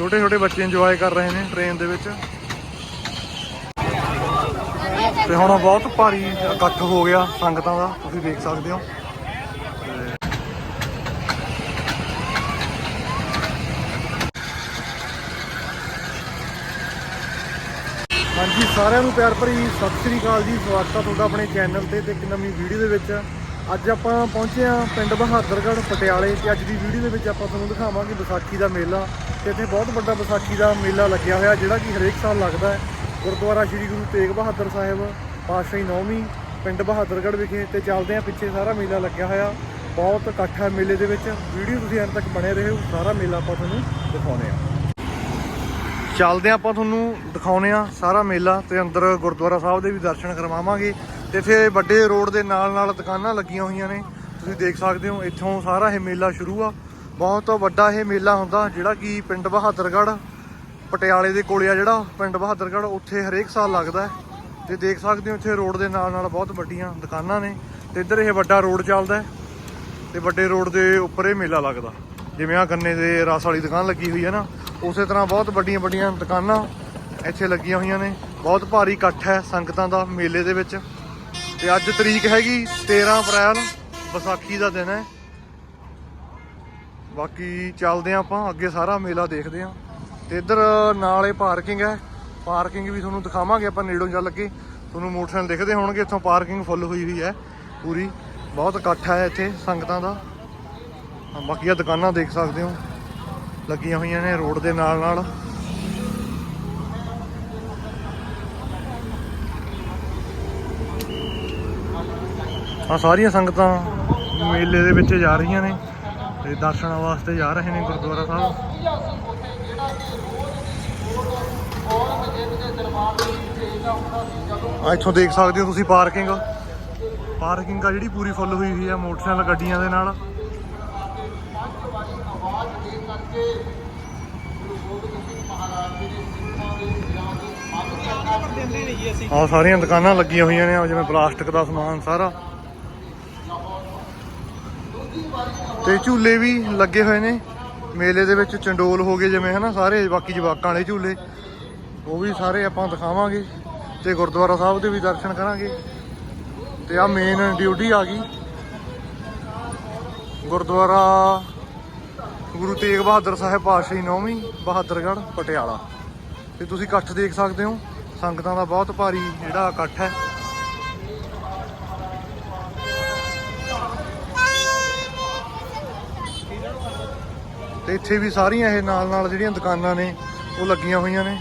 ਛੋਟੇ ਛੋਟੇ ਬੱਚੇ ਇੰਜੋਏ ਕਰ ਰਹੇ ਨੇ ਟ੍ਰੇਨ ਦੇ ਵਿੱਚ। ਤੇ ਹੁਣ ਬਹੁਤ ਭਾਰੀ ਇਕੱਠ ਹੋ ਗਿਆ ਸੰਗਤਾਂ ਦਾ, ਤੁਸੀਂ ਦੇਖ ਸਕਦੇ ਹੋ। ਹਾਂਜੀ, ਸਾਰਿਆਂ ਨੂੰ ਪਿਆਰ ਭਰੀ ਸਤਿ ਸ੍ਰੀ ਅਕਾਲ ਜੀ। ਸਵਾਗਤ ਹੈ ਤੁਹਾਡਾ ਆਪਣੇ ਚੈਨਲ ਤੇ ਤੇ ਇੱਕ ਨਵੀਂ ਵੀਡੀਓ ਦੇ ਵਿੱਚ। ਅੱਜ ਆਪਾਂ ਪਹੁੰਚੇ ਹਾਂ ਪਿੰਡ ਬਹਾਦਰਗੜ੍ਹ ਪਟਿਆਲੇ ਤੇ ਅੱਜ ਦੀ ਵੀਡੀਓ ਦੇ ਵਿੱਚ ਆਪਾਂ ਤੁਹਾਨੂੰ ਦਿਖਾਵਾਂਗੇ ਵਿਸਾਖੀ ਦਾ ਮੇਲਾ ਤੇ ਇੱਥੇ ਬਹੁਤ ਵੱਡਾ ਵਿਸਾਖੀ ਦਾ ਮੇਲਾ ਲੱਗਿਆ ਹੋਇਆ, ਜਿਹੜਾ ਕਿ ਹਰੇਕ ਸਾਲ ਲੱਗਦਾ ਹੈ। ਗੁਰਦੁਆਰਾ ਸ੍ਰੀ ਗੁਰੂ ਤੇਗ ਬਹਾਦਰ ਸਾਹਿਬ, ਪਾਤਸ਼ਾਹੀ ਨੌਵੀਂ, ਪਿੰਡ ਬਹਾਦਰਗੜ੍ਹ ਵਿਖੇ ਤੇ ਚੱਲਦੇ ਹਾਂ, ਪਿੱਛੇ ਸਾਰਾ ਮੇਲਾ ਲੱਗਿਆ ਹੋਇਆ। ਬਹੁਤ ਇਕੱਠ ਹੈ ਮੇਲੇ ਦੇ ਵਿੱਚ। ਵੀਡੀਓ ਤੁਸੀਂ ਅੰਤ ਤੱਕ ਬਣੇ ਰਹੋ, ਸਾਰਾ ਮੇਲਾ ਆਪਾਂ ਤੁਹਾਨੂੰ ਦਿਖਾਉਂਦੇ ਹਾਂ। ਚੱਲਦੇ ਆਪਾਂ ਤੁਹਾਨੂੰ ਦਿਖਾਉਨੇ ਆ ਸਾਰਾ ਮੇਲਾ ਤੇ ਅੰਦਰ ਗੁਰਦੁਆਰਾ ਸਾਹਿਬ ਦੇ ਵੀ ਦਰਸ਼ਨ ਕਰਵਾਵਾਂਗੇ। ਇੱਥੇ ਵੱਡੇ ਰੋਡ ਦੇ ਨਾਲ ਨਾਲ ਦੁਕਾਨਾਂ ਲੱਗੀਆਂ ਹੋਈਆਂ ਨੇ। ਤੁਸੀਂ ਦੇਖ ਸਕਦੇ ਹੋ, ਇੱਥੋਂ ਸਾਰਾ ਇਹ ਮੇਲਾ ਸ਼ੁਰੂ ਆ। ਬਹੁਤ ਵੱਡਾ ਇਹ ਮੇਲਾ ਹੁੰਦਾ, ਜਿਹੜਾ ਕਿ ਪਿੰਡ ਬਹਾਦਰਗੜ੍ਹ, ਪਟਿਆਲੇ ਦੇ ਕੋਲੇ ਆ ਜਿਹੜਾ, ਪਿੰਡ ਬਹਾਦਰਗੜ੍ਹ, ਉੱਥੇ ਹਰੇਕ ਸਾਲ ਲੱਗਦਾ ਹੈ। ਤੇ ਦੇਖ ਸਕਦੇ ਹੋ, ਇੱਥੇ ਰੋਡ ਦੇ ਨਾਲ ਨਾਲ ਬਹੁਤ ਵੱਡੀਆਂ ਦੁਕਾਨਾਂ ਨੇ। ਤੇ ਇੱਧਰ ਇਹ ਵੱਡਾ ਰੋਡ ਚੱਲਦਾ ਹੈ, ਤੇ ਵੱਡੇ ਰੋਡ ਦੇ ਉੱਪਰ ਇਹ ਮੇਲਾ ਲੱਗਦਾ। ਜਿਵੇਂ ਆ ਗੰਨੇ ਦੇ ਰਸ ਵਾਲੀ ਦੁਕਾਨ ਲੱਗੀ ਹੋਈ ਹੈ ਨਾ, ਉਸੇ ਤਰ੍ਹਾਂ ਬਹੁਤ ਵੱਡੀਆਂ ਵੱਡੀਆਂ ਦੁਕਾਨਾਂ ਇੱਥੇ ਲੱਗੀਆਂ ਹੋਈਆਂ ਨੇ। ਬਹੁਤ ਭਾਰੀ ਇਕੱਠ ਹੈ ਸੰਗਤਾਂ ਦਾ ਮੇਲੇ ਦੇ ਵਿੱਚ। ਤੇ ਅੱਜ ਤਰੀਕ ਹੈਗੀ 13 ਅਪ੍ਰੈਲ ਵਿਸਾਖੀ ਦਾ ਦਿਨ ਹੈ। ਬਾਕੀ ਚੱਲਦੇ ਹਾਂ ਆਪਾਂ ਅੱਗੇ ਸਾਰਾ ਮੇਲਾ ਦੇਖਦੇ ਹਾਂ। ਤੇ ਇੱਧਰ ਨਾਲ ਇਹ ਪਾਰਕਿੰਗ ਹੈ। ਪਾਰਕਿੰਗ ਵੀ ਤੁਹਾਨੂੰ ਦਿਖਾਵਾਂਗੇ ਆਪਾਂ ਨੇੜੋਂ ਚੱਲ ਕੇ ਤੁਹਾਨੂੰ ਮੋਟਰਸਾਈਕਲ ਦਿਖਦੇ ਹੋਣਗੇ ਇੱਥੋਂ ਪਾਰਕਿੰਗ ਫੁੱਲ ਹੋਈ ਹੋਈ ਹੈ ਪੂਰੀ। ਬਹੁਤ ਇਕੱਠ ਹੈ ਇੱਥੇ ਸੰਗਤਾਂ ਦਾ। ਹਾਂ, ਬਾਕੀ ਆ ਦੁਕਾਨਾਂ ਦੇਖ ਸਕਦੇ ਹੋ। ਲੱਗੀਆਂ ਹੋਈਆਂ ਨੇ ਰੋਡ ਦੇ ਨਾਲ ਨਾਲ ਆ ਸਾਰੀਆਂ ਸੰਗਤਾਂ ਮੇਲੇ ਦੇ ਵਿੱਚ ਜਾ ਰਹੀਆਂ ਨੇ ਤੇ ਦਰਸ਼ਨਾਂ ਵਾਸਤੇ ਜਾ ਰਹੇ ਨੇ ਗੁਰਦੁਆਰਾ ਸਾਹਿਬ। ਆ ਇੱਥੋਂ ਦੇਖ ਸਕਦੇ ਹੋ ਤੁਸੀਂ ਪਾਰਕਿੰਗ। ਪਾਰਕਿੰਗ ਆ ਜਿਹੜੀ ਪੂਰੀ ਫੁੱਲ ਹੋਈ ਹੋਈ ਆ ਮੋਟਰਸਾਈਕਲ ਗੱਡੀਆਂ ਦੇ ਨਾਲ। ਆ ਸਾਰੀਆਂ ਦੁਕਾਨਾਂ ਲੱਗੀਆਂ ਹੋਈਆਂ ਨੇ ਜਿਵੇਂ ਪਲਾਸਟਿਕ ਦਾ ਸਮਾਨ ਸਾਰਾ। ਤੇ ਝੂਲੇ ਵੀ ਲੱਗੇ ਹੋਏ ਨੇ। ਮੇਲੇ ਦੇ ਵਿੱਚ ਚੰਡੋਲ ਹੋ ਗਏ ਜਿਵੇਂ ਹਨਾ, ਸਾਰੇ ਬਾਕੀ ਜਵਾਕਾਂ ਵਾਲੇ ਝੂਲੇ। ਉਹ ਵੀ ਸਾਰੇ ਆਪਾਂ ਦਿਖਾਵਾਂਗੇ ਤੇ ਗੁਰਦੁਆਰਾ ਸਾਹਿਬ ਦੇ ਵੀ ਦਰਸ਼ਨ ਕਰਾਂਗੇ। ਤੇ ਆ ਮੇਨ ਡਿਊਟੀ ਆ ਗਈ। ਗੁਰਦੁਆਰਾ ਗੁਰੂ ਤੇਗ ਬਹਾਦਰ ਸਾਹਿਬ ਪਾਤਸ਼ਾਹੀ ਨੌਵੀਂ, ਬਹਾਦਰਗੜ੍ਹ, ਪਟਿਆਲਾ। ਤੇ ਤੁਸੀਂ ਇਕੱਠ ਦੇਖ ਸਕਦੇ ਹੋ। ਸੰਗਤਾਂ ਦਾ ਬਹੁਤ ਭਾਰੀ ਜਿਹੜਾ ਇਕੱਠ ਹੈ। ਤੇ ਇੱਥੇ ਵੀ ਸਾਰੀਆਂ ਇਹ ਨਾਲ ਨਾਲ ਜਿਹੜੀਆਂ ਦੁਕਾਨਾਂ ਨੇ, ਉਹ ਲੱਗੀਆਂ ਹੋਈਆਂ ਨੇ।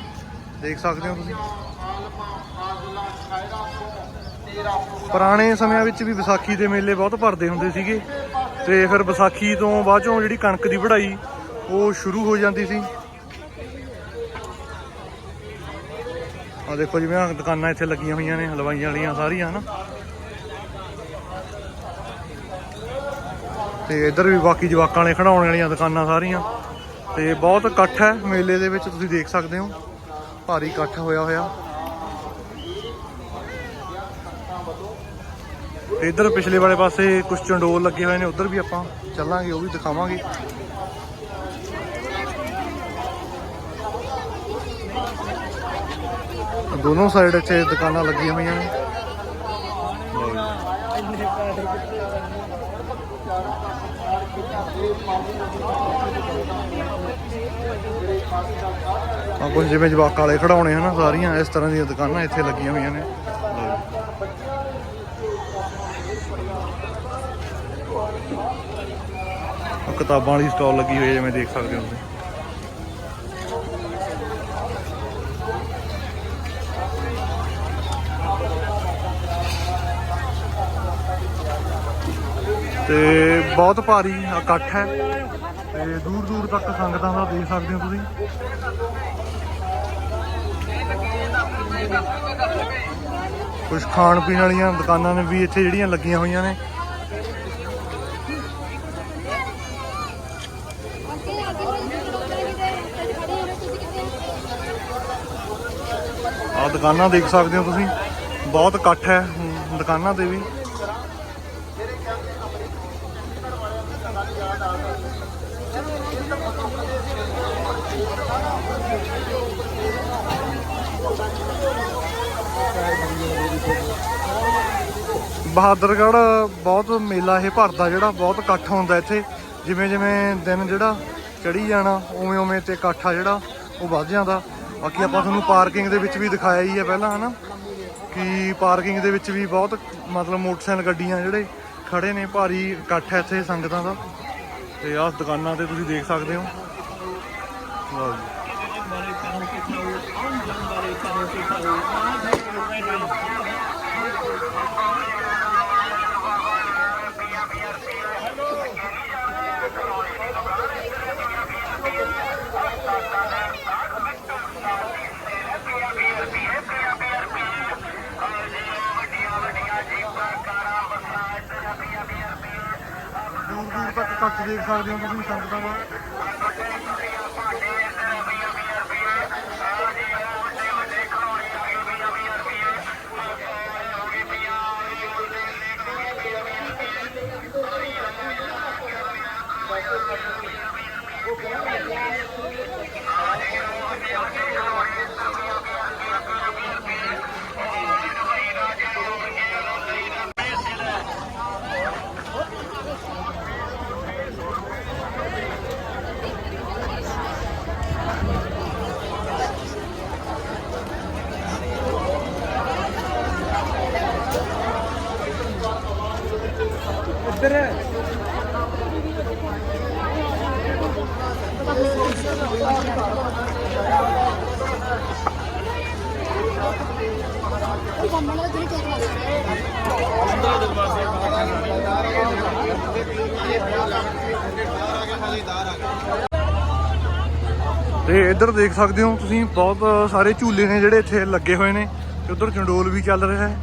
ਦੇਖ ਸਕਦੇ ਹੋ ਤੁਸੀਂ। ਪੁਰਾਣੇ ਸਮਿਆਂ ਵਿੱਚ ਵੀ ਵਿਸਾਖੀ ਦੇ ਮੇਲੇ ਬਹੁਤ ਭਰਦੇ ਹੁੰਦੇ ਸੀਗੇ। ਤੇ ਫਿਰ ਵਿਸਾਖੀ ਤੋਂ ਬਾਅਦ ਚੋਂ ਜਿਹੜੀ ਕਣਕ ਦੀ ਵਢਾਈ, ਉਹ ਸ਼ੁਰੂ ਹੋ ਜਾਂਦੀ ਸੀ। ਆ ਦੇਖੋ ਜਿਵੇਂ ਦੁਕਾਨਾਂ ਇੱਥੇ ਲੱਗੀਆਂ ਹੋਈਆਂ ਨੇ, ਹਲਵਾਈਆਂ ਵਾਲੀਆਂ ਸਾਰੀਆਂ, ਹਨਾ? ਤੇ ਇੱਧਰ ਵੀ ਬਾਕੀ ਜਵਾਕਾਂ ਨੇ ਖੜਾਉਣ ਵਾਲੀਆਂ ਦੁਕਾਨਾਂ ਸਾਰੀਆਂ। ਤੇ ਬਹੁਤ ਇਕੱਠ ਹੈ ਮੇਲੇ ਦੇ ਵਿੱਚ, ਤੁਸੀਂ ਦੇਖ ਸਕਦੇ ਹੋ। ਭਾਰੀ ਇਕੱਠ ਹੋਇਆ ਹੋਇਆ। ਤੇ ਇੱਧਰ ਪਿਛਲੇ ਵਾਲੇ ਪਾਸੇ ਕੁਝ ਚੰਡੋਲ ਲੱਗੇ ਹੋਏ ਨੇ, ਉੱਧਰ ਵੀ ਆਪਾਂ ਚੱਲਾਂਗੇ, ਉਹ ਵੀ ਦਿਖਾਵਾਂਗੇ। ਦੋਨੋਂ ਸਾਈਡ ਇੱਥੇ ਦੁਕਾਨਾਂ ਲੱਗੀਆਂ ਹੋਈਆਂ ਨੇ। ਆ ਕੁਝ ਜਿਵੇਂ ਜਵਾਕਾਂ ਵਾਲੇ ਖੜਾਉਣੇ ਹਨਾ, ਸਾਰੀਆਂ ਇਸ ਤਰ੍ਹਾਂ ਦੀਆਂ ਦੁਕਾਨਾਂ ਇੱਥੇ ਲੱਗੀਆਂ ਹੋਈਆਂ ਨੇ। ਕਿਤਾਬਾਂ ਵਾਲੀ ਸਟਾਲ ਲੱਗੀ ਹੋਈ ਹੈ, ਜਿਵੇਂ ਦੇਖ ਸਕਦੇ ਹੋ ਤੁਸੀਂ। ਤੇ ਬਹੁਤ ਭਾਰੀ ਇਕੱਠ ਹੈ। ਤੇ ਦੂਰ ਦੂਰ ਤੱਕ ਸੰਗਤਾਂ ਦਾ ਦੇਖ ਸਕਦੇ ਹੋ ਤੁਸੀਂ। ਕੁਝ ਖਾਣ ਪੀਣ ਵਾਲੀਆਂ ਦੁਕਾਨਾਂ ਨੇ ਵੀ ਇੱਥੇ ਜਿਹੜੀਆਂ ਲੱਗੀਆਂ ਹੋਈਆਂ ਨੇ। ਆਹ ਦੁਕਾਨਾਂ ਦੇਖ ਸਕਦੇ ਹੋ ਤੁਸੀਂ। ਬਹੁਤ ਇਕੱਠ ਹੈ ਦੁਕਾਨਾਂ ਤੇ ਵੀ। ਬਹਾਦਰਗੜ੍ਹ ਬਹੁਤ ਮੇਲਾ ਇਹ ਭਰਦਾ ਜਿਹੜਾ ਬਹੁਤ ਇਕੱਠ ਹੁੰਦਾ ਇੱਥੇ। ਜਿਵੇਂ ਜਿਵੇਂ ਦਿਨ ਜਿਹੜਾ ਚੜੀ ਜਾਣਾ, ਉਵੇਂ ਉਵੇਂ ਤੇ ਇਕੱਠ ਆ ਜਿਹੜਾ, ਉਹ ਵੱਧ ਜਾਂਦਾ। ਬਾਕੀ ਆਪਾਂ ਤੁਹਾਨੂੰ ਪਾਰਕਿੰਗ ਦੇ ਵਿੱਚ ਵੀ ਦਿਖਾਇਆ ਹੀ ਹੈ ਪਹਿਲਾਂ, ਹਨਾ? ਕਿ ਪਾਰਕਿੰਗ ਦੇ ਵਿੱਚ ਵੀ ਬਹੁਤ ਮਤਲਬ ਮੋਟਰਸਾਈਕਲ ਗੱਡੀਆਂ ਜਿਹੜੇ ਖੜੇ ਨੇ, ਭਾਰੀ ਇਕੱਠ ਹੈ ਇੱਥੇ ਸੰਗਤਾਂ ਦਾ। ਤੇ ਆਹ ਦੁਕਾਨਾਂ ਤੇ ਤੁਸੀਂ ਦੇਖ ਸਕਦੇ ਹੋ। ਲਓ ਜੀ ਦੂਰ ਦੂਰ ਤੱਕ ਦੇਖ ਸਕਦੇ ਹੋ ਤੁਸੀਂ ਸੰਗਤਾਂ ਦਾ ਤੇ ਇੱਧਰ ਦੇਖ ਸਕਦੇ ਹੋ ਤੁਸੀਂ ਬਹੁਤ ਸਾਰੇ ਝੂਲੇ ਨੇ ਜਿਹੜੇ ਇੱਥੇ ਲੱਗੇ ਹੋਏ ਨੇ ਤੇ ਉਧਰ ਚੰਡੋਲ ਵੀ ਚੱਲ ਰਿਹਾ ਹੈ।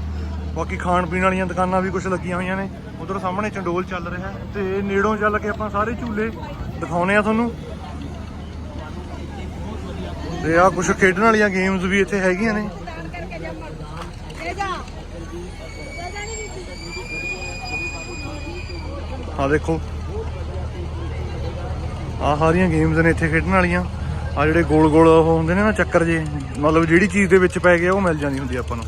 ਬਾਕੀ ਖਾਣ ਪੀਣ ਵਾਲੀਆਂ ਦੁਕਾਨਾਂ ਵੀ ਕੁਝ ਲੱਗੀਆਂ ਹੋਈਆਂ ਨੇ। ਉਧਰ ਸਾਹਮਣੇ ਚੰਡੋਲ ਚੱਲ ਰਿਹਾ ਹੈ ਤੇ ਨੇੜੋਂ ਚੱਲ ਕੇ ਆਪਾਂ ਸਾਰੇ ਝੂਲੇ ਦਿਖਾਉਨੇ ਆ ਤੁਹਾਨੂੰ। ਤੇ ਆ ਕੁਝ ਖੇਡਣ ਵਾਲੀਆਂ ਗੇਮਸ ਵੀ ਇੱਥੇ ਹੈਗੀਆਂ ਨੇ। ਆ ਦੇਖੋ। ਆ ਸਾਰੀਆਂ ਗੇਮਸ ਨੇ ਇੱਥੇ ਖੇਡਣ ਵਾਲੀਆਂ। ਆ ਜਿਹੜੇ ਗੋਲ ਗੋਲ ਉਹ ਹੁੰਦੇ ਨੇ ਨਾ ਚੱਕਰ ਜੇ, ਮਤਲਬ ਜਿਹੜੀ ਚੀਜ਼ ਦੇ ਵਿੱਚ ਪੈ ਗਿਆ ਉਹ ਮਿਲ ਜਾਂਦੀ ਹੁੰਦੀ ਆਪਾਂ ਨੂੰ।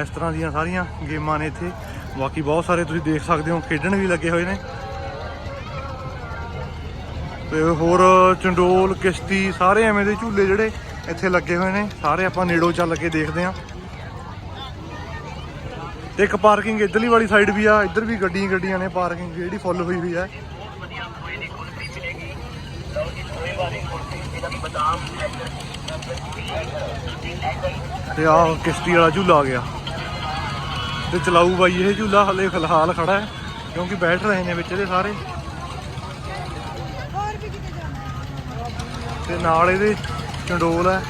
ਇਸ ਤਰ੍ਹਾਂ ਦੀਆਂ ਸਾਰੀਆਂ ਗੇਮਾਂ ਨੇ ਇੱਥੇ। ਬਾਕੀ ਬਹੁਤ ਸਾਰੇ ਤੁਸੀਂ ਦੇਖ ਸਕਦੇ ਹੋ, ਖੇਡਣ ਵੀ ਲੱਗੇ ਹੋਏ ਨੇ। ਤੇ ਹੋਰ ਚੰਡੋਲ, ਕਿਸ਼ਤੀ, ਸਾਰੇ ਐਵੇਂ ਦੇ ਝੂਲੇ ਜਿਹੜੇ ਇੱਥੇ ਲੱਗੇ ਹੋਏ ਨੇ। ਸਾਰੇ ਆਪਾਂ ਨੇੜੋਂ ਚੱਲ ਕੇ ਦੇਖਦੇ ਆਂ ਤੇ ਇੱਕ ਪਾਰਕਿੰਗ ਇਧਰਲੀ ਵਾਲੀ ਸਾਈਡ ਵੀ ਆ, ਇੱਧਰ ਵੀ ਗੱਡੀਆਂ ਗੱਡੀਆਂ ਨੇ ਪਾਰਕਿੰਗ ਜਿਹੜੀ ਫੁੱਲ ਹੋਈ ਹੋਈ ਹੈ। ਤੇ ਆ ਕਿਸ਼ਤੀ ਵਾਲਾ ਝੂਲਾ ਆ ਗਿਆ। ਤੇ ਚਲਾਊ ਬਾਈ, ਇਹ ਝੂਲਾ ਹਲੇ ਫਿਲਹਾਲ ਖੜਾ ਹੈ, ਕਿਉਂਕਿ ਬੈਠ ਰਹੇ ਨੇ ਵਿੱਚ ਇਹਦੇ ਸਾਰੇ। ਤੇ ਨਾਲ ਇਹਦੇ ਚੰਡੋਲ ਹੈ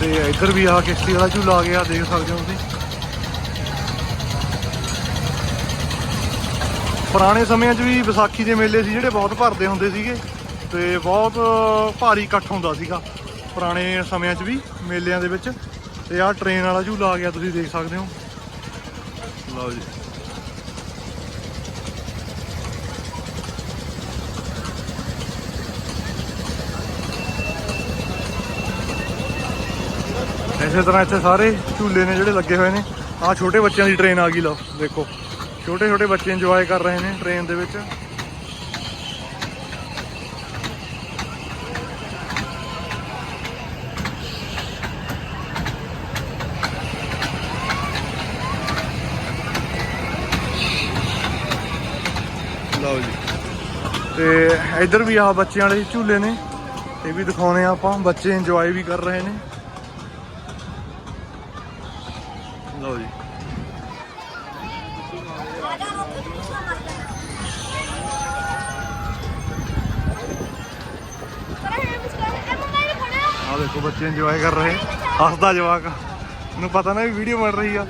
ਤੇ ਇੱਧਰ ਵੀ ਆ ਕਿਸ਼ਤੀ ਵਾਲਾ ਝੂਲਾ ਆ ਗਿਆ ਦੇਖ ਸਕਦੇ ਹੋ ਤੁਸੀਂ। ਪੁਰਾਣੇ ਸਮਿਆਂ 'ਚ ਵੀ ਵਿਸਾਖੀ ਦੇ ਮੇਲੇ ਸੀ ਜਿਹੜੇ ਬਹੁਤ ਭਰਦੇ ਹੁੰਦੇ ਸੀਗੇ ਤੇ ਬਹੁਤ ਭਾਰੀ ਇਕੱਠ ਹੁੰਦਾ ਸੀਗਾ ਪੁਰਾਣੇ ਸਮਿਆਂ 'ਚ ਵੀ ਮੇਲਿਆਂ ਦੇ ਵਿੱਚ। ਤੇ ਆਹ ਟ੍ਰੇਨ ਵਾਲਾ ਝੂਲਾ ਆ ਗਿਆ, ਤੁਸੀਂ ਦੇਖ ਸਕਦੇ ਹੋ। ਲਓ ਜੀ। ਇਸੇ ਤਰ੍ਹਾਂ ਇੱਥੇ ਸਾਰੇ ਝੂਲੇ ਨੇ ਜਿਹੜੇ ਲੱਗੇ ਹੋਏ ਨੇ। ਆਹ ਛੋਟੇ ਬੱਚਿਆਂ ਦੀ ਟ੍ਰੇਨ ਆ ਗਈ, ਲਓ, ਦੇਖੋ। ਛੋਟੇ ਛੋਟੇ ਬੱਚੇ ਇੰਜੋਏ ਕਰ ਰਹੇ ਨੇ ਟ੍ਰੇਨ ਦੇ ਵਿੱਚ। ਲਓ ਜੀ। ਤੇ ਇੱਧਰ ਵੀ ਆ ਬੱਚਿਆਂ ਵਾਲੇ ਝੂਲੇ ਨੇ। ਇਹ ਵੀ ਦਿਖਾਉਣੇ ਆ ਆਪਾਂ। ਬੱਚੇ ਇੰਜੋਏ ਵੀ ਕਰ ਰਹੇ ਨੇ। ਲਓ ਜੀ। ਆ ਦੇਖੋ ਬੱਚੇ ਇੰਜੋਏ ਕਰ ਰਹੇ। ਹੱਸਦਾ ਜਵਾਕ। ਨੂੰ ਪਤਾ ਨਾ ਵੀ ਵੀਡੀਓ ਬਣ ਰਹੀ ਆ।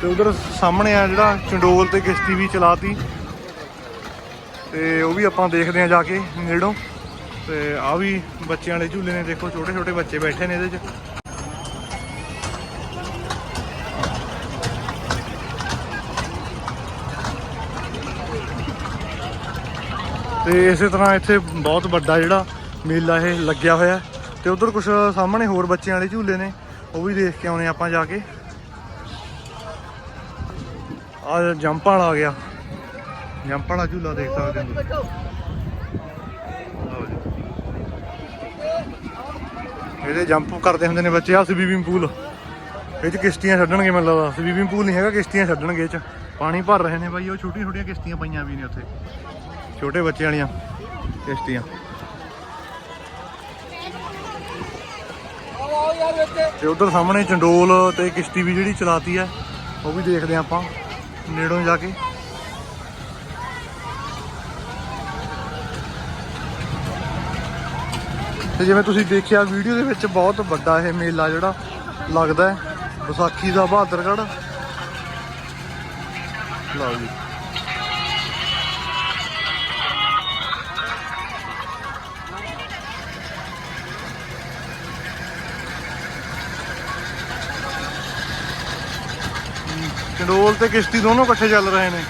ਤੇ ਉਧਰ ਸਾਹਮਣੇ ਆ ਜਿਹੜਾ ਚੰਡੋਲ ਤੇ ਕਿਸ਼ਤੀ ਵੀ ਚਲਾਤੀ। ਤੇ ਉਹ ਵੀ ਆਪਾਂ ਦੇਖਦੇ ਆ ਜਾ ਕੇ ਨੇੜੋਂ। ਤੇ ਆ ਵੀ ਬੱਚਿਆਂ ਵਾਲੇ ਝੂਲੇ ਨੇ, ਦੇਖੋ ਛੋਟੇ ਛੋਟੇ ਬੱਚੇ ਬੈਠੇ ਨੇ ਇਹਦੇ 'ਚ। ਤੇ ਇਸੇ ਤਰ੍ਹਾਂ ਇੱਥੇ ਬਹੁਤ ਵੱਡਾ ਜਿਹੜਾ ਮੇਲਾ ਇਹ ਲੱਗਿਆ ਹੋਇਆ ਤੇ ਉਧਰ ਕੁਝ ਸਾਹਮਣੇ ਹੋਰ ਬੱਚਿਆਂ ਵਾਲੇ ਝੂਲੇ ਨੇ, ਉਹ ਵੀ ਦੇਖ ਕੇ ਆਉਣੇ ਆਪਾਂ ਜਾ ਕੇ। ਆ ਜੰਪ ਵਾਲਾ ਆ ਗਿਆ। ਜੰਪ ਵਾਲਾ ਝੂਲਾ ਦੇਖ ਸਕਦੇ ਹੋ ਇਹਦੇ ਜੰਪ ਕਰਦੇ ਹੁੰਦੇ ਨੇ ਬੱਚੇ। ਆ ਸਵੀਮਿੰਗ ਪੂਲ ਇਹ ਚ ਕਿਸ਼ਤੀਆਂ ਛੱਡਣਗੇ ਮੈਨੂੰ ਲੱਗਦਾ। ਸਵੀਮਿੰਗ ਪੂਲ ਨਹੀਂ ਹੈਗਾ, ਕਿਸ਼ਤੀਆਂ ਛੱਡਣਗੇ ਇਹ ਚ। ਪਾਣੀ ਭਰ ਰਹੇ ਨੇ ਬਾਈ, ਉਹ ਛੋਟੀਆਂ ਛੋਟੀਆਂ ਕਿਸ਼ਤੀਆਂ ਪਈਆਂ ਵੀ ਨੇ ਉੱਥੇ। ਛੋਟੇ ਬੱਚਿਆਂ ਵਾਲੀਆਂ ਕਿਸ਼ਤੀਆਂ। ਤੇ ਉਧਰ ਸਾਹਮਣੇ ਚੰਡੋਲ ਤੇ ਕਿਸ਼ਤੀ ਵੀ ਜਿਹੜੀ ਚਲਾਤੀ ਹੈ, ਉਹ ਵੀ ਦੇਖਦੇ ਹਾਂ ਆਪਾਂ। ਨੇੜੋਂ ਜਾ ਕੇ। ਤੇ ਜਿਵੇਂ ਤੁਸੀਂ ਦੇਖਿਆ, ਵੀਡੀਓ ਦੇ ਵਿੱਚ ਬਹੁਤ ਵੱਡਾ ਇਹ ਮੇਲਾ ਜਿਹੜਾ ਲੱਗਦਾ ਹੈ, ਵਿਸਾਖੀ ਦਾ ਬਹਾਦਰਗੜ੍ਹ। ਲਓ ਜੀ। ਚੰਡੋਲ ਤੇ ਕਿਸ਼ਤੀ ਦੋਨੋਂ ਇਕੱਠੇ ਚੱਲ ਰਹੇ ਨੇ।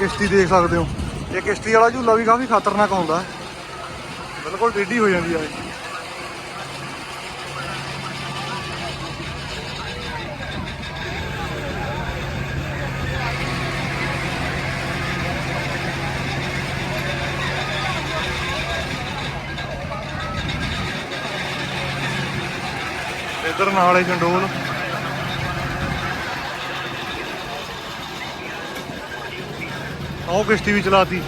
ਕਿਸ਼ਤੀ ਦੇਖ ਸਕਦੇ ਹੋ। ਇਹ ਕਿਸ਼ਤੀ ਵਾਲਾ ਝੂਲਾ ਵੀ ਕਾਫੀ ਖਤਰਨਾਕ ਹੁੰਦਾ ਬਿਲਕੁਲ ਟੇਢੀ ਹੋ ਜਾਂਦੀ ਆ ਇਹ। ਇੱਧਰ ਨਾਲੇ ਚੰਡੋਲ ਉਹ ਕਿਸ਼ਤੀ ਵੀ ਚਲਾਤੀ?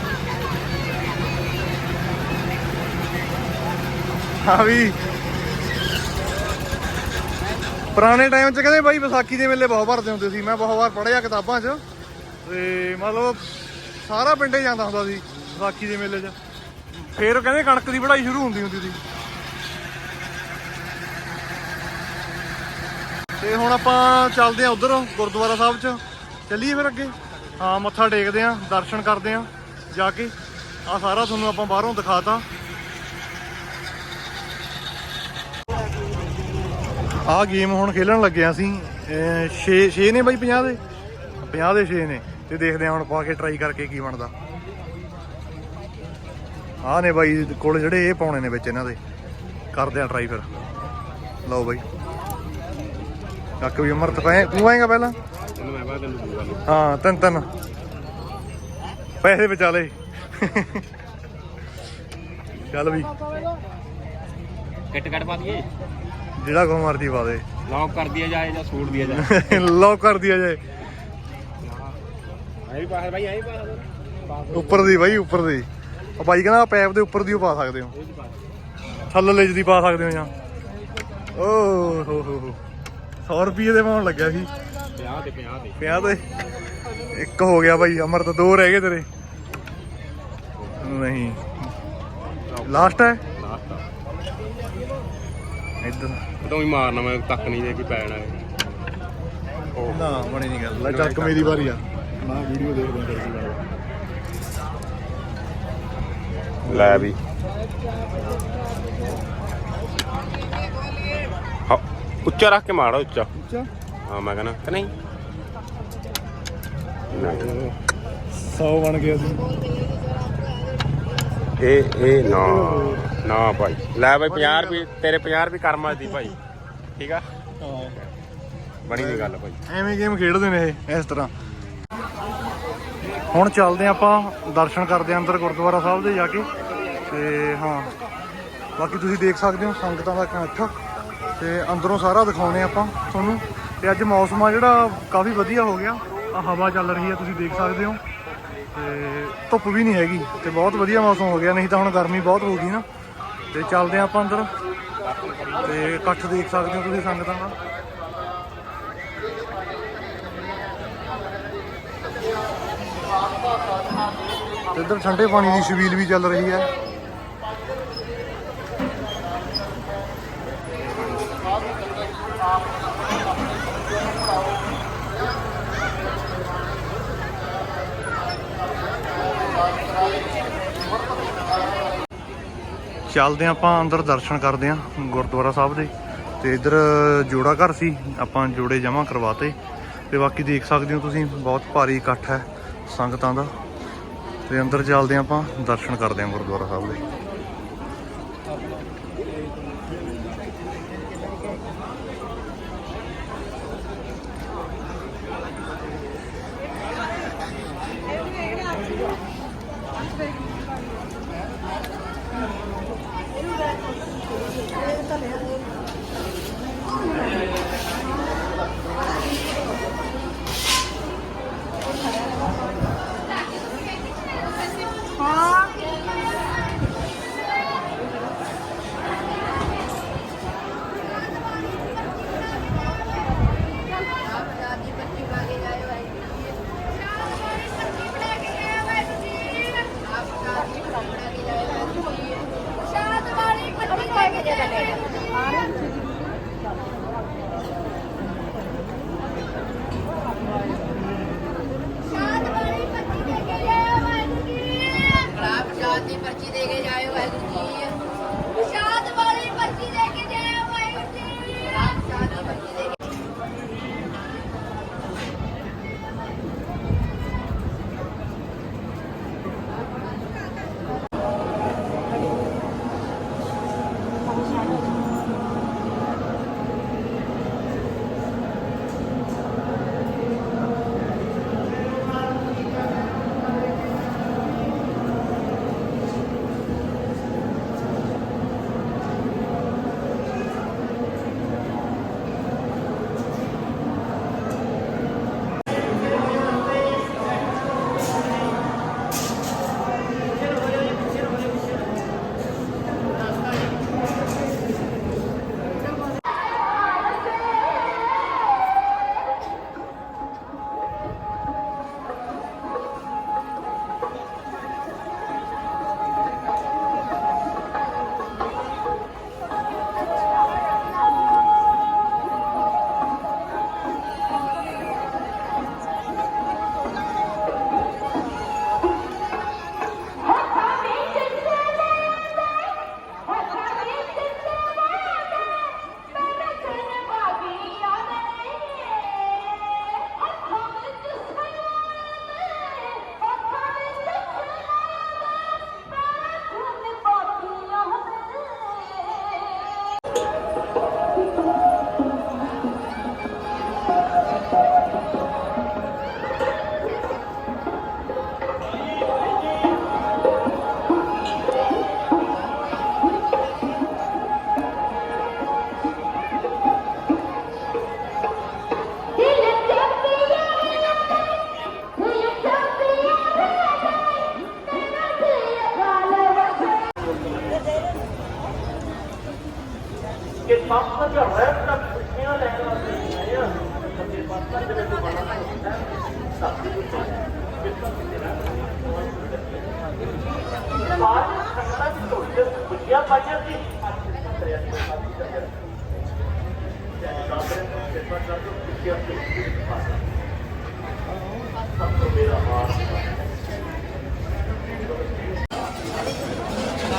ਹਾਂ ਵੀ। ਪੁਰਾਣੇ ਟਾਈਮ 'ਚ ਕਹਿੰਦੇ ਬਾਈ ਵਿਸਾਖੀ ਦੇ ਮੇਲੇ ਬਹੁਤ ਭਰਦੇ ਹੁੰਦੇ ਸੀ। ਮੈਂ ਬਹੁਤ ਵਾਰ ਪੜ੍ਹਿਆ ਕਿਤਾਬਾਂ 'ਚ। ਤੇ ਮਤਲਬ ਸਾਰਾ ਪਿੰਡ ਹੀ ਜਾਂਦਾ ਹੁੰਦਾ ਸੀ ਵਿਸਾਖੀ ਦੇ ਮੇਲੇ 'ਚ। ਫੇਰ ਕਹਿੰਦੇ ਕਣਕ ਦੀ ਵਢਾਈ ਸ਼ੁਰੂ ਹੁੰਦੀ ਹੁੰਦੀ ਸੀ। ਤੇ ਹੁਣ ਆਪਾਂ ਚੱਲਦੇ ਆਂ ਉਧਰ ਗੁਰਦੁਆਰਾ ਸਾਹਿਬ 'ਚ। ਚੱਲੀਏ ਫਿਰ ਅੱਗੇ। ਹਾਂ, ਮੱਥਾ ਟੇਕਦੇ ਆਂ, ਦਰਸ਼ਨ ਕਰਦੇ ਆਂ, ਜਾ ਕੇ। ਆ ਸਾਰਾ ਤੁਹਾਨੂੰ ਆਪਾਂ ਬਾਹਰੋਂ ਦਿਖਾਤਾ। ਆ ਗੇਮ ਹੁਣ ਖੇਲਣ ਲੱਗੇ ਆਂ ਅਸੀਂ। 6 6 ਨੇ ਬਾਈ 50 ਦੇ? 50 ਦੇ 6 ਨੇ। ਤੇ ਦੇਖਦੇ ਆਂ ਹੁਣ ਪਾ ਕੇ ਟਰਾਈ ਕਰਕੇ ਕੀ ਬਣਦਾ। ਆ ਨੇ ਬਾਈ ਕੋਲ ਜਿਹੜੇ ਇਹ ਪਾਉਣੇ ਨੇ ਵਿੱਚ ਇਹਨਾਂ ਦੇ। ਕਰਦੇ ਆ ਟਰਾਈ ਫਿਰ। ਲਓ ਬਾਈ। ਕੱਕ ਵੀ ਅਮਰਤ ਪਏ। ਤੂੰ ਆਏਗਾ ਪਹਿਲਾਂ? ਹਾਂ ਤਿੰਨ ਤਿੰਨ ਪੈਸੇ ਬਚਾ ਲੈ। ਚੱਲ ਵੀ। ਕਿੱਟ ਕੱਟ ਪਾ ਦਈਏ। ਜਿਹੜਾ ਕੋ ਮਰਦੀ ਪਾ ਦੇ। ਲੌਕ ਕਰ ਦਿਆ ਜਾਏ ਜਾਂ ਸੂਟ ਦਿਆ ਜਾਏ। ਲੌਕ ਕਰ ਦਿਆ ਜਾਏ। ਆਈ ਪਾਸ ਭਾਈ ਆਈ ਪਾਸ ਉੱਪਰ ਦੀ ਬਾਈ ਉੱਪਰ ਦੀ। ਉਹ ਬਾਈ ਕਹਿੰਦਾ ਪੈਪ ਦੇ ਉੱਪਰ ਦੀ ਉਹ ਪਾ ਸਕਦੇ ਹੋ। ਥੱਲੇ ਦੀ ਪਾ ਸਕਦੇ ਹੋ ਜਾਂ। ਓ ਹੋ ਹੋ ਹੋ। 100 ਰੁਪਏ ਦੇ ਪਾਉਣ ਲੱਗਿਆ ਸੀ। 50 ਤੇ 50 ਤੇ 50 ਤੇ। ਇੱਕ ਹੋ ਗਿਆ ਬਾਈ ਅਮਰ ਤਾਂ ਦੋ ਰਹਿ ਗਏ ਤੇਰੇ। ਨਹੀਂ। ਲਾਸਟ ਹੈ? ਲਾਸਟ ਇੱਧਰ। ਉਦੋਂ ਹੀ ਮਾਰਨਾ ਮੈਂ ਤੱਕ ਨਹੀਂ ਦੇ ਕਿ ਪੈਣਾ ਨਾ ਬਣੀ ਨਹੀਂ ਗੱਲ। ਲੈ ਚੱਕ ਮੇਰੀ ਵਾਰੀ ਆ। ਮੈਂ ਵੀਡੀਓ ਦੇਖਦਾ ਕਰਦੀ ਲੈ ਵੀ। ਹਾਂ ਉੱਚਾ ਰੱਖ ਕੇ ਮਾਰੋ ਉੱਚਾ। ਅੱਛਾ ਮੈਂ ਕਹਿੰਦਾ ਕਿ ਨਹੀਂ? ਨਹੀਂ। 100 ਬਣ ਗਿਆ ਸੀ ਇਹ ਇਹ ਨਾ ਨਾ ਭਾਈ। ਲੈ ਭਾਈ 50 ਰੁਪਏ ਤੇਰੇ 50 ਰੁਪਏ ਕਰਮਾ ਦੀ ਭਾਈ। ਠੀਕ ਆ? ਹਾਂ। ਬਣੀ ਦੀ ਗੱਲ ਭਾਈ। ਐਵੇਂ ਗੇਮ ਖੇਡਦੇ ਨੇ ਇਹ ਇਸ ਤਰ੍ਹਾਂ। ਹੁਣ ਚੱਲਦੇ ਆਪਾਂ ਦਰਸ਼ਨ ਕਰਦੇ ਆਂ ਅੰਦਰ ਗੁਰਦੁਆਰਾ ਸਾਹਿਬ ਦੇ ਜਾ ਕੇ। ਤੇ ਹਾਂ ਬਾਕੀ ਤੁਸੀਂ ਦੇਖ ਸਕਦੇ ਹੋ ਸੰਗਤਾਂ ਦਾ ਇਕੱਠ। ਤੇ ਅੰਦਰੋਂ ਸਾਰਾ ਦਿਖਾਉਣੇ ਆਪਾਂ ਤੁਹਾਨੂੰ। ਤੇ ਅੱਜ ਮੌਸਮ ਆ ਜਿਹੜਾ ਕਾਫੀ ਵਧੀਆ ਹੋ ਗਿਆ। ਆ ਹਵਾ ਚੱਲ ਰਹੀ ਹੈ ਤੁਸੀਂ ਦੇਖ ਸਕਦੇ ਹੋ। ਤੇ ਧੁੱਪ ਵੀ ਨਹੀਂ ਹੈਗੀ ਤੇ ਬਹੁਤ ਵਧੀਆ ਮੌਸਮ ਹੋ ਗਿਆ, ਨਹੀਂ ਤਾਂ ਹੁਣ ਗਰਮੀ ਬਹੁਤ ਹੋ ਗਈ ਨਾ। ਤੇ ਚੱਲਦੇ ਆਂ ਆਪਾਂ ਅੰਦਰ। ਤੇ ਇਕੱਠ ਦੇਖ ਸਕਦੇ ਹੋ ਤੁਸੀਂ ਸੰਗਤਾਂ ਦਾ ਇੱਧਰ ਠੰਡੇ ਪਾਣੀ ਦੀ ਛਬੀਲ ਵੀ ਚੱਲ ਰਹੀ ਹੈ। ਚੱਲਦੇ ਹਾਂ, ਆਪਾਂ ਅੰਦਰ ਦਰਸ਼ਨ ਕਰਦੇ ਹਾਂ ਗੁਰਦੁਆਰਾ ਸਾਹਿਬ ਦੇ। ਤੇ ਇੱਧਰ ਜੋੜਾ ਘਰ ਸੀ, ਆਪਾਂ ਜੋੜੇ ਜਮ੍ਹਾਂ ਕਰਵਾਤੇ। ਤੇ ਬਾਕੀ ਦੇਖ ਸਕਦੇ ਹੋ ਤੁਸੀਂ, ਬਹੁਤ ਭਾਰੀ ਇਕੱਠ ਹੈ ਸੰਗਤਾਂ ਦਾ। ਤੇ ਅੰਦਰ ਚੱਲਦੇ ਹਾਂ ਆਪਾਂ, ਦਰਸ਼ਨ ਕਰਦੇ ਹਾਂ ਗੁਰਦੁਆਰਾ ਸਾਹਿਬ ਦੇ।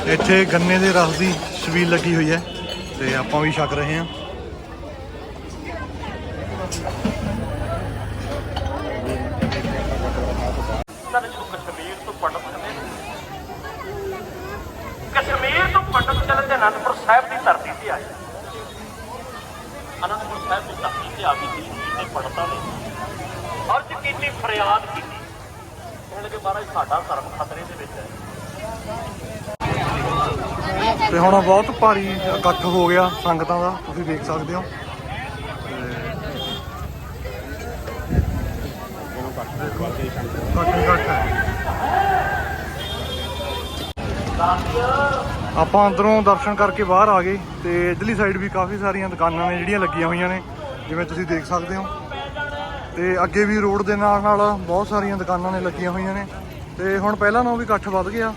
ਇੱਥੇ ਗੰਨੇ ਦੇ ਰਸ ਦੀ ਛਬੀਲ ਲੱਗੀ ਹੋਈ ਹੈ ਤੇ ਆਪਾਂ ਵੀ ਛਕ ਰਹੇ ਹਾਂ ਸਨ ਜੋ ਕਸ਼ਮੀਰ ਤੋਂ ਪੰਡਤ ਚਲੇ ਕਸ਼ਮੀਰ ਤੋਂ ਪੰਡਤ ਚਲੇ ਤੇ ਅਨੰਦਪੁਰ ਸਾਹਿਬ ਦੀ ਧਰਤੀ ਤੇ ਆਏ। ਅਨੰਦਪੁਰ ਸਾਹਿਬ ਦੀ ਧਰਤੀ ਤੇ ਆ ਕੇ ਨੇ ਪੰਡਤਾਂ ਨੇ ਅਰਜ ਕੀਤੀ, ਫਰਿਆਦ ਕੀਤੀ। ਕਹਿਣ ਲੱਗੇ, ਮਹਾਰਾਜ, ਸਾਡਾ ਧਰਮ ਖਤਰੇ ਦੇ ਵਿੱਚ ਹੈ। ਤੇ ਹੁਣ ਬਹੁਤ ਭਾਰੀ ਇਕੱਠ ਹੋ ਗਿਆ ਸੰਗਤਾਂ ਦਾ, ਤੁਸੀਂ ਦੇਖ ਸਕਦੇ ਹੋ। ਇਕੱਠ ਹੀ ਹੈ ਆਪਾਂ ਅੰਦਰੋਂ ਦਰਸ਼ਨ ਕਰਕੇ ਬਾਹਰ ਆ ਗਏ ਤੇ ਇਧਰਲੀ ਸਾਈਡ ਵੀ ਕਾਫੀ ਸਾਰੀਆਂ ਦੁਕਾਨਾਂ ਨੇ ਜਿਹੜੀਆਂ ਲੱਗੀਆਂ ਹੋਈਆਂ ਨੇ, ਜਿਵੇਂ ਤੁਸੀਂ ਦੇਖ ਸਕਦੇ ਹੋ। ਤੇ ਅੱਗੇ ਵੀ ਰੋਡ ਦੇ ਨਾਲ ਨਾਲ ਬਹੁਤ ਸਾਰੀਆਂ ਦੁਕਾਨਾਂ ਨੇ ਲੱਗੀਆਂ ਹੋਈਆਂ ਨੇ। ਤੇ ਹੁਣ ਪਹਿਲਾਂ ਨਾਲੋਂ ਵੀ ਇਕੱਠ ਵੱਧ ਗਿਆ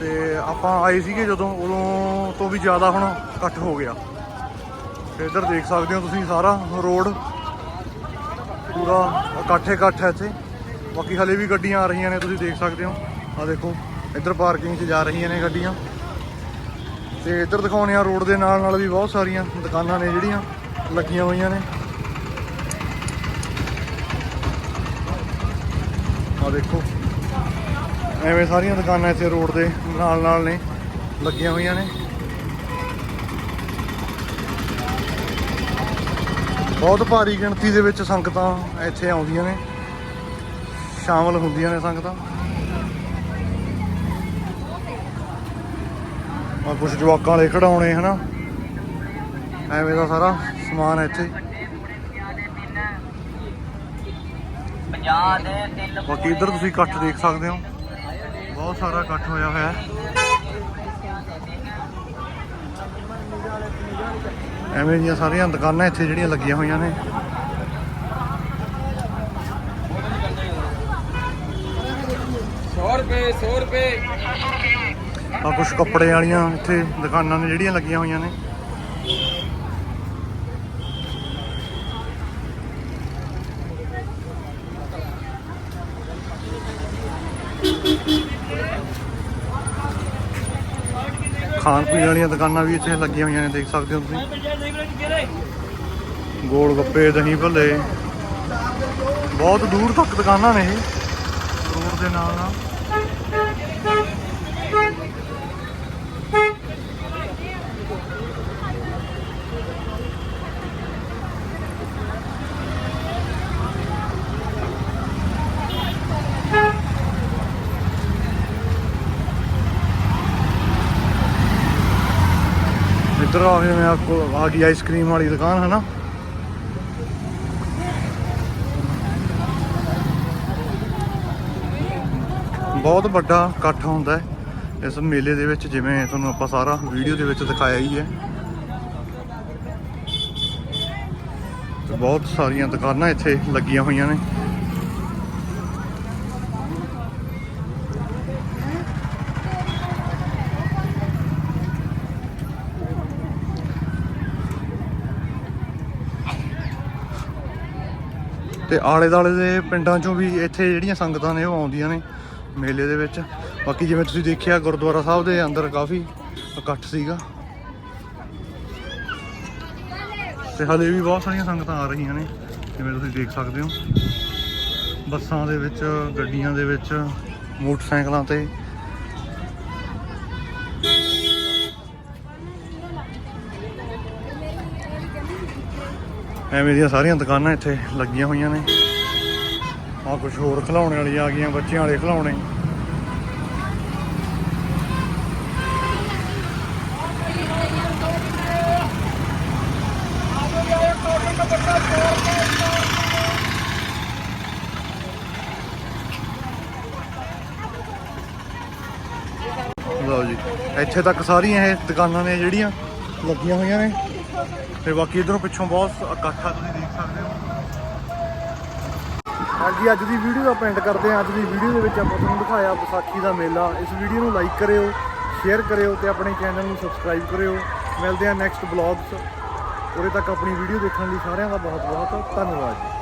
ਤੇ ਆਪਾਂ ਆਏ ਸੀਗੇ ਜਦੋਂ, ਉਦੋਂ ਤੋਂ ਵੀ ਜ਼ਿਆਦਾ ਹੁਣ ਇਕੱਠ ਹੋ ਗਿਆ। ਤੇ ਇੱਧਰ ਦੇਖ ਸਕਦੇ ਹੋ ਤੁਸੀਂ ਸਾਰਾ ਰੋਡ ਪੂਰਾ ਇਕੱਠੇ ਇਕੱਠ ਹੈ ਇੱਥੇ। ਬਾਕੀ ਹਲੇ ਵੀ ਗੱਡੀਆਂ ਆ ਰਹੀਆਂ ਨੇ, ਤੁਸੀਂ ਦੇਖ ਸਕਦੇ ਹੋ। ਆ ਦੇਖੋ, ਇੱਧਰ ਪਾਰਕਿੰਗ 'ਚ ਜਾ ਰਹੀਆਂ ਨੇ ਗੱਡੀਆਂ। ਤੇ ਇੱਧਰ ਦਿਖਾਉਣੇ ਆ ਰੋਡ ਦੇ ਨਾਲ ਨਾਲ ਵੀ ਬਹੁਤ ਸਾਰੀਆਂ ਦੁਕਾਨਾਂ ਨੇ ਜਿਹੜੀਆਂ ਲੱਗੀਆਂ ਹੋਈਆਂ ਨੇ। ਆ ਦੇਖੋ, ਐਵੇਂ ਸਾਰੀਆਂ ਦੁਕਾਨਾਂ ਇੱਥੇ ਰੋਡ ਦੇ ਨਾਲ ਨਾਲ ਨੇ, ਲੱਗੀਆਂ ਹੋਈਆਂ ਨੇ। ਬਹੁਤ ਭਾਰੀ ਗਿਣਤੀ ਦੇ ਵਿੱਚ ਸੰਗਤਾਂ ਇੱਥੇ ਆਉਂਦੀਆਂ ਨੇ, ਸ਼ਾਮਲ ਹੁੰਦੀਆਂ ਨੇ ਸੰਗਤਾਂ। ਆ ਕੁਝ ਜਵਾਕਾਂ ਵਾਲੇ ਖੜਾਉਣੇ ਹਨਾ? ਐਵੇਂ ਦਾ ਸਾਰਾ ਸਮਾਨ ਹੈ ਇੱਥੇ। ਬਾਕੀ ਇੱਧਰ ਤੁਸੀਂ ਇਕੱਠ ਦੇਖ ਸਕਦੇ ਹੋ। ਬਹੁਤ ਸਾਰਾ ਇਕੱਠ ਹੋਇਆ ਹੋਇਆ ਹੈ। ਐਵੇਂ ਦੀਆਂ ਸਾਰੀਆਂ ਦੁਕਾਨਾਂ ਇੱਥੇ ਜਿਹੜੀਆਂ ਲੱਗੀਆਂ ਹੋਈਆਂ ਨੇ। ਆ ਕੁਝ ਕੱਪੜੇ ਵਾਲੀਆਂ ਇੱਥੇ ਦੁਕਾਨਾਂ ਨੇ, ਜਿਹੜੀਆਂ ਲੱਗੀਆਂ ਹੋਈਆਂ ਨੇ। ਖਾਣ ਪੀਣ ਵਾਲੀਆਂ ਦੁਕਾਨਾਂ ਵੀ ਇੱਥੇ ਲੱਗੀਆਂ ਹੋਈਆਂ ਨੇ, ਦੇਖ ਸਕਦੇ ਹੋ ਤੁਸੀਂ। ਗੋਲ ਗੱਪੇ, ਦਹੀਂ ਭੱਲੇ। ਬਹੁਤ ਦੂਰ ਤੱਕ ਦੁਕਾਨਾਂ ਨੇ ਇਹ। ਰੋਡ ਦੇ ਨਾਲ ਨਾਲ। ਇੱਧਰ ਆ ਗਏ ਮੈਂ ਆ ਗਈ ਆਈਸਕ੍ਰੀਮ ਵਾਲੀ ਦੁਕਾਨ ਹੈ ਨਾ ਬਹੁਤ ਵੱਡਾ ਇਕੱਠ ਹੁੰਦਾ ਹੈ ਇਸ ਮੇਲੇ ਦੇ ਵਿੱਚ, ਜਿਵੇਂ ਤੁਹਾਨੂੰ ਆਪਾਂ ਸਾਰਾ ਵੀਡੀਓ ਦੇ ਵਿੱਚ ਦਿਖਾਇਆ ਹੀ ਹੈ। ਬਹੁਤ ਸਾਰੀਆਂ ਦੁਕਾਨਾਂ ਇੱਥੇ ਲੱਗੀਆਂ ਹੋਈਆਂ ਨੇ। ਤੇ ਆਲੇ ਦਾਲੇ ਦੇ ਪਿੰਡਾਂ ਚੋਂ ਵੀ ਇੱਥੇ ਜਿਹੜੀਆਂ ਸੰਗਤਾਂ ਨੇ ਉਹ ਆਉਂਦੀਆਂ ਨੇ ਮੇਲੇ ਦੇ ਵਿੱਚ। ਬਾਕੀ ਜਿਵੇਂ ਤੁਸੀਂ ਦੇਖਿਆ, ਗੁਰਦੁਆਰਾ ਸਾਹਿਬ ਦੇ ਅੰਦਰ ਕਾਫੀ ਇਕੱਠ ਸੀਗਾ। ਤੇ ਹਲੇ ਵੀ ਬਹੁਤ ਸਾਰੀਆਂ ਸੰਗਤਾਂ ਆ ਰਹੀਆਂ ਨੇ, ਜਿਵੇਂ ਤੁਸੀਂ ਦੇਖ ਸਕਦੇ ਹੋ। ਬੱਸਾਂ ਦੇ ਵਿੱਚ, ਗੱਡੀਆਂ ਦੇ ਵਿੱਚ, ਮੋਟਰਸਾਈਕਲਾਂ ਤੇ ਐਵੇਂ ਦੀਆਂ ਸਾਰੀਆਂ ਦੁਕਾਨਾਂ ਇੱਥੇ ਲੱਗੀਆਂ ਹੋਈਆਂ ਨੇ। ਆ ਕੁਝ ਹੋਰ ਖਿਲਾਉਣ ਵਾਲੀ ਆ ਗਈਆਂ, ਬੱਚਿਆਂ ਵਾਲੇ ਖਿਲਾਉਣੇ। ਲਓ ਜੀ, ਇੱਥੇ ਤੱਕ ਸਾਰੀਆਂ ਇਹ ਦੁਕਾਨਾਂ ਨੇ ਜਿਹੜੀਆਂ ਲੱਗੀਆਂ ਹੋਈਆਂ ਨੇ। ਤੇ ਬਾਕੀ ਇਧਰੋਂ ਪਿੱਛੋਂ ਬਹੁਤ ਇਕੱਠਾ ਤੁਸੀਂ ਦੇਖ ਸਕਦੇ ਹੋ। ਹਾਂਜੀ, ਅੱਜ ਦੀ ਵੀਡੀਓ ਦਾ ਪੈਂਟ ਕਰਦੇ ਹਾਂ। ਅੱਜ ਦੀ ਵੀਡੀਓ ਦੇ ਵਿੱਚ ਆਪਾਂ ਤੁਹਾਨੂੰ ਦਿਖਾਇਆ ਵਿਸਾਖੀ ਦਾ ਮੇਲਾ। ਇਸ ਵੀਡੀਓ ਨੂੰ ਲਾਈਕ ਕਰਿਓ ਸ਼ੇਅਰ ਕਰਿਓ ਤੇ ਆਪਣੇ ਚੈਨਲ ਨੂੰ ਸਬਸਕ੍ਰਾਈਬ ਕਰਿਓ। ਮਿਲਦੇ ਹਾਂ ਨੈਕਸਟ ਬਲੌਗਸ ਉਰੇ ਤੱਕ ਆਪਣੀ ਵੀਡੀਓ ਦੇਖਣ ਲਈ ਸਾਰਿਆਂ ਦਾ ਬਹੁਤ ਬਹੁਤ ਧੰਨਵਾਦ। ਜੀ